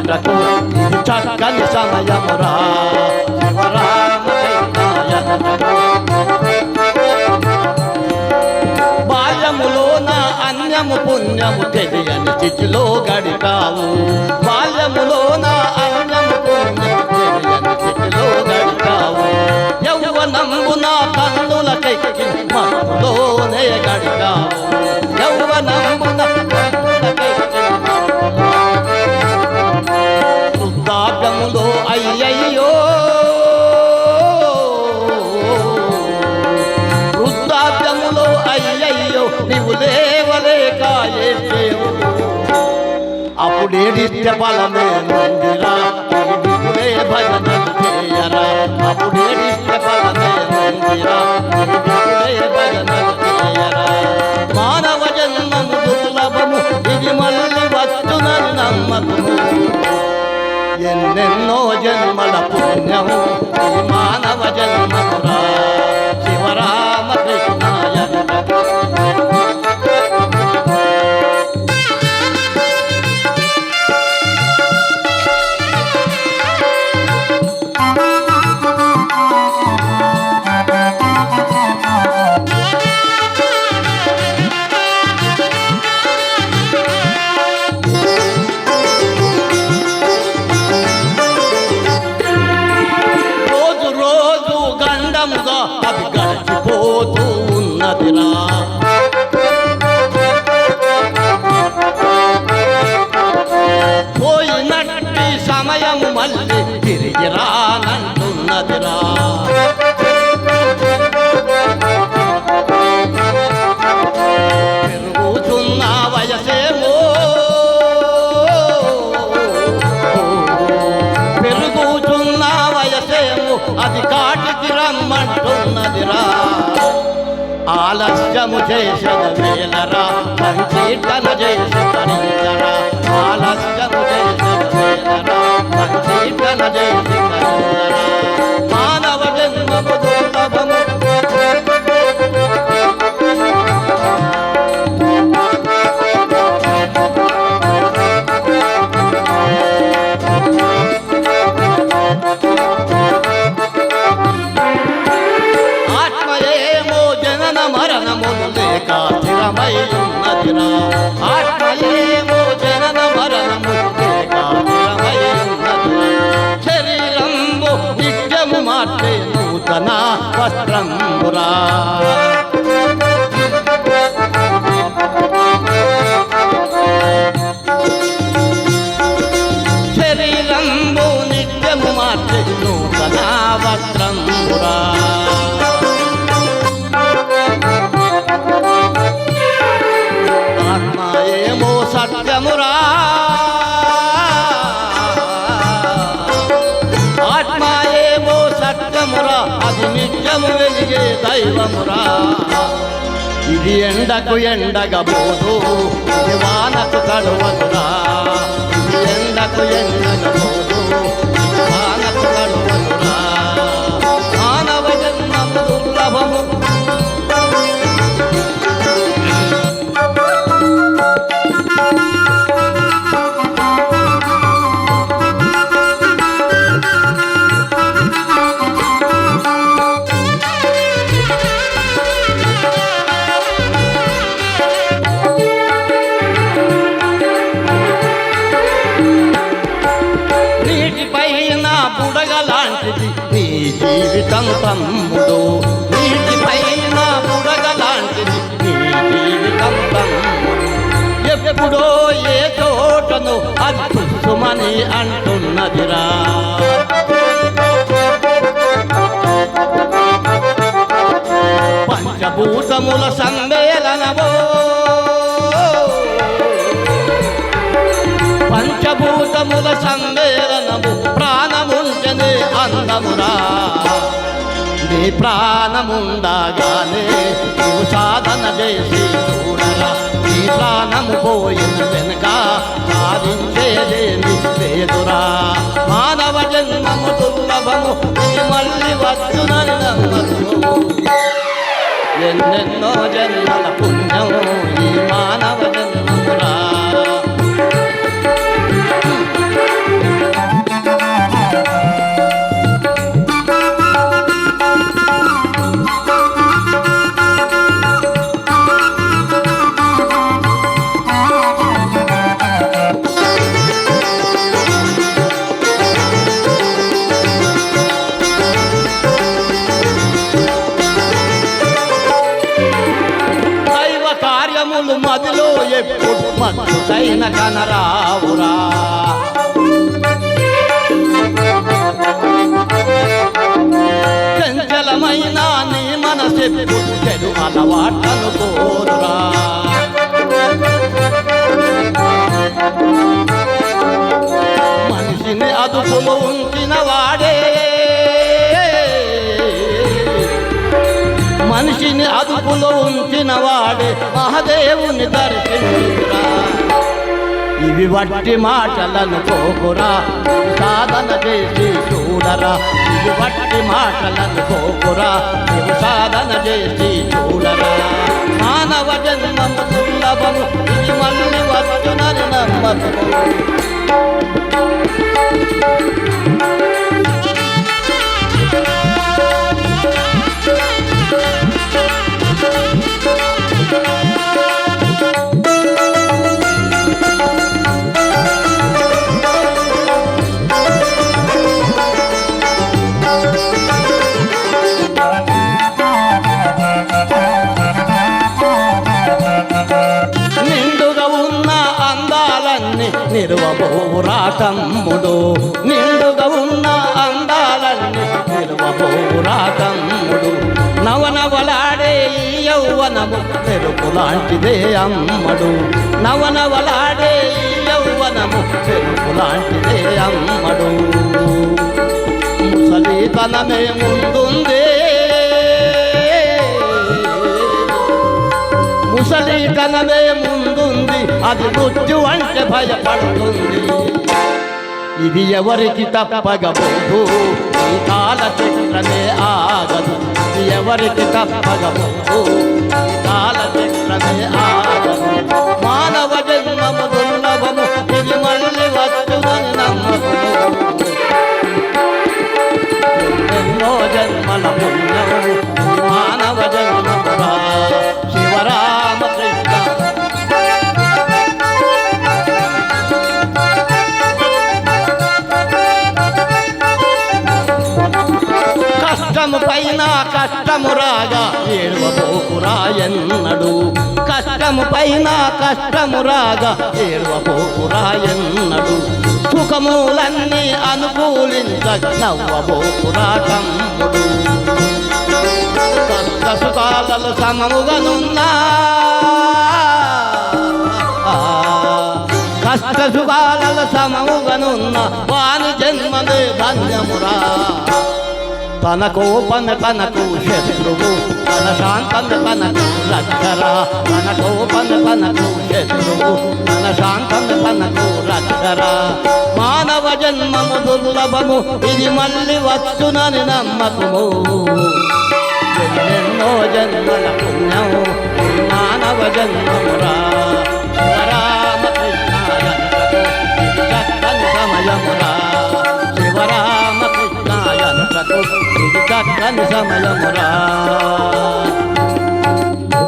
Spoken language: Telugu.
ఎనుటకు చక్కని సమయమురా శివరామకైనా అన్యము పుణ్యము తెలియని చిచిలో గడిపావు బాల్యములో నా అన్యము పుణ్యము తెలియని చిచిలో గడి అప్పుడేడిస్తే ఫలమే నందిరా ఇప్పుడే భజన చేయరా అప్పుడేడిస్తే ఫలమే నందిరా ఇప్పుడే భజన చేయరా మానవ జన్మము దుర్లభము ఇది మళ్ళీ వస్తున్న నమ్మకము. ఎన్నెన్నో జన్మల గండముగా అది ఆలస్యము చేసిన వేలరా పంచీటన చేసి వస్త్రంబురా శరీరంబు నిత్యము మార్చే నూతన వస్త్రంబురా అది వెలిగే దైవమురా. ఇది ఎండకు ఎండగబోదు ఇది వానకు కడువదురా ఇది ఎండకు ఎండగబోదు ఇది వానకు కడువదురా జీవితం తమ్ముడు నీటిపైన బుడగ ఎప్పుడో ఏ చోటను అద్భుతమని అంటున్నదిరా. పంచభూతముల సమ్మేళనమో పంచభూతముల సమ్మేళనము ప్రాణముంచనే అందమురా. నీ ప్రాణముండగానే నువ్వు సాధన చేసి చూడరా నీ ప్రాణము పోయిన వెనుక సాధించేదేమి లేదురా మానవ జన్మము దుర్లభము ఇది మళ్ళీ వచ్చునని నమ్మను ఎన్నెన్నో జన్మల పుణ్యము ఈ మానవ జన్మమురా. మదిలో కనరావురా. చంచలమైన నీ మనసెప్పుడు చెడు అలవాట్లను కోరురా. మనిషిని అదుపులో ఉంచిన వాడే. మనిషిని అదుపులో ఉంచిన వాడే. మహా దేవుని దర్శించురా. ఇవి వట్టి మాటలను కోకురా సాధన చేసి చూడరా. ఇవి వట్టి మాటలను కోకురా సాధన చేసి చూడరా. మానవ జన్మము దుర్లభము ఇది మళ్ళీ వచ్చునని నమ్మకము. అందాలన్నీ నిరువబోరా తమ్ముడు నిండుగా ఉన్న అందాలన్నీ నిరువబోరా తమ్ముడు నవనవలాడే ఈ యౌవనము తెలుపు లాంటిదే అమ్మడు. నవనవలాడే ఈ యౌవనము తెలుపు లాంటిదే అమ్మడు. ముసలితనమే ముందుందే. ముసలితనమే ముందు అది మృత్యు అంటే భయపడుతుంది. ఇది ఎవరికి తప్పగబోదు ఈ కాల చక్రమే ఆగదు. ఇది ఎవరికి తప్పగబోదు ఈ కాల చక్రమే ఆగదు. కష్టము పైన కష్టము రాగా ఎన్నడు కష్టము పైన కష్టము రాగా ఏడవబోకురా ఎన్నడు సుఖములన్నీ అనుకూలించ నవ్వబోకురా తమ్ముడు కష్ట సుఖాలలో సమముగనున్నా. కష్ట సుఖాలలో సమముగనున్న. వాని జన్మనే ధన్యమురా. తన కోపన తనకు శత్రువు తన శాంతన తనకు రక్షర. తన కోపన తనకు శత్రువు తన శాంతన తనకు రక్షర. మానవ జన్మము దుర్లభము ఇది మళ్ళీ వచ్చునని నమ్మకము. ఎన్నెన్నో జన్మల పుణ్యము మానవ జన్మమురా. কাকান সামলামরা